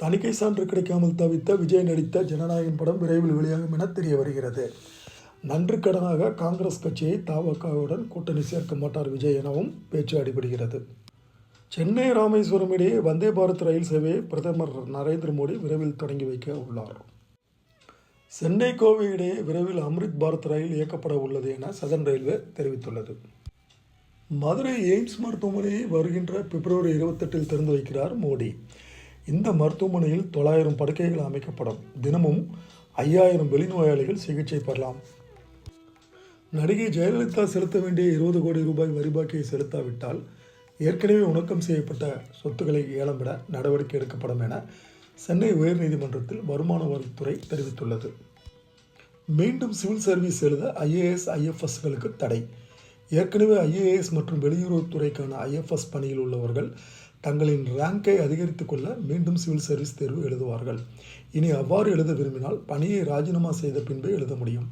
தணிக்கை சான்று கிடைக்காமல் தவித்த விஜய் நடித்த ஜனநாயகம் படம் விரைவில் வெளியாகும் என தெரிய வருகிறது. நன்று கடனாக காங்கிரஸ் கட்சியை தவகவுடன் கூட்டணி சேர்க்க மாட்டார் விஜய் எனவும் பேச்சு அடிபடுகிறது. சென்னை ராமேஸ்வரம் இடையே வந்தே பாரத் ரயில் சேவையை பிரதமர் நரேந்திர மோடி விரைவில் தொடங்கி வைக்க உள்ளார். சென்னை கோவை இடையே விரைவில் அம்ரித் பாரத் ரயில் இயக்கப்பட உள்ளது என சதன் ரயில்வே தெரிவித்துள்ளது. மதுரை எய்ம்ஸ் மருத்துவமனையை வருகின்ற பிப்ரவரி இருபத்தெட்டில் திறந்து வைக்கிறார் மோடி. இந்த மருத்துவமனையில் தொள்ளாயிரம் படுக்கைகள் அமைக்கப்படும். தினமும் ஐயாயிரம் வெளிநோயாளிகள் சிகிச்சை பெறலாம். நடிகை ஜெயலலிதா செலுத்த வேண்டிய இருபது கோடி ரூபாய் வரி பாக்கியை செலுத்தாவிட்டால் ஏற்கனவே உணக்கம் செய்யப்பட்ட சொத்துக்களை ஏலம் விட நடவடிக்கை எடுக்கப்படும் என சென்னை உயர்நீதிமன்றத்தில் வருமான வரித்துறை தெரிவித்துள்ளது. மீண்டும் சிவில் சர்வீஸ் எழுத ஐஏஎஸ் ஐஎஃப்எஸ்களுக்கு தடை. ஏற்கனவே ஐஏஎஸ் மற்றும் வெளியுறவுத்துறைக்கான ஐஎஃப்எஸ் பணியில் உள்ளவர்கள் தங்களின் ரேங்கை அதிகரித்துக் கொள்ள மீண்டும் சிவில் சர்வீஸ் தேர்வு எழுதுவார்கள். இனி அவ்வாறு எழுத விரும்பினால் பணியை ராஜினாமா செய்த பின்பே எழுத முடியும்.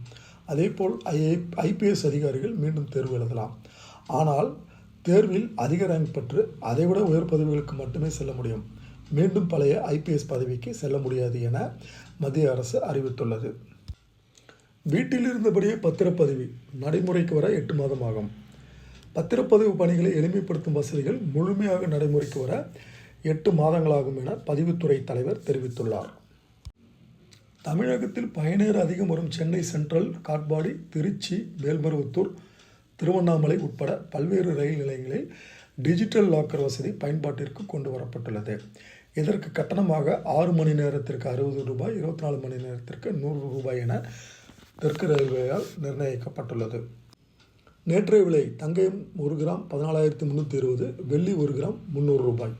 அதேபோல் ஐஏ ஐபிஎஸ் அதிகாரிகள் மீண்டும் தேர்வு எழுதலாம். ஆனால் தேர்வில் அதிக ரேங்க் பெற்று அதைவிட உயர் பதவிகளுக்கு மட்டுமே செல்ல முடியும். மீண்டும் பழைய ஐபிஎஸ் பதவிக்கு செல்ல முடியாது என மத்திய அரசு அறிவித்துள்ளது. வீட்டில் இருந்தபடியே பத்திரப்பதிவு நடைமுறைக்கு வர எட்டு மாதம் ஆகும் பத்திரப்பதிவு பணிகளை எளிமைப்படுத்தும் வசதிகள் முழுமையாக நடைமுறைக்கு வர எட்டு மாதங்களாகும் என பதிவுத்துறை தலைவர் தெரிவித்துள்ளார். தமிழகத்தில் பயணியர் அதிகம் வரும் சென்னை சென்ட்ரல் காட்பாடி திருச்சி மேல்மருவத்தூர் திருவண்ணாமலை உட்பட பல்வேறு ரயில் நிலையங்களில் டிஜிட்டல் லாக்கர் வசதி பயன்பாட்டிற்கு கொண்டு வரப்பட்டுள்ளது. இதற்கு கட்டணமாக ஆறு மணி நேரத்திற்கு அறுபது ரூபாய் இருபத்தி நாலு மணி நேரத்திற்கு நூறு ரூபாய் என தெற்கு ரயில்வேயால் நிர்ணயிக்கப்பட்டுள்ளது. நேற்றைய விலை தங்கம் ஒரு கிராம் பதினாலாயிரத்தி முந்நூற்றி இருபது வெள்ளி ஒரு கிராம் முந்நூறு ரூபாய்.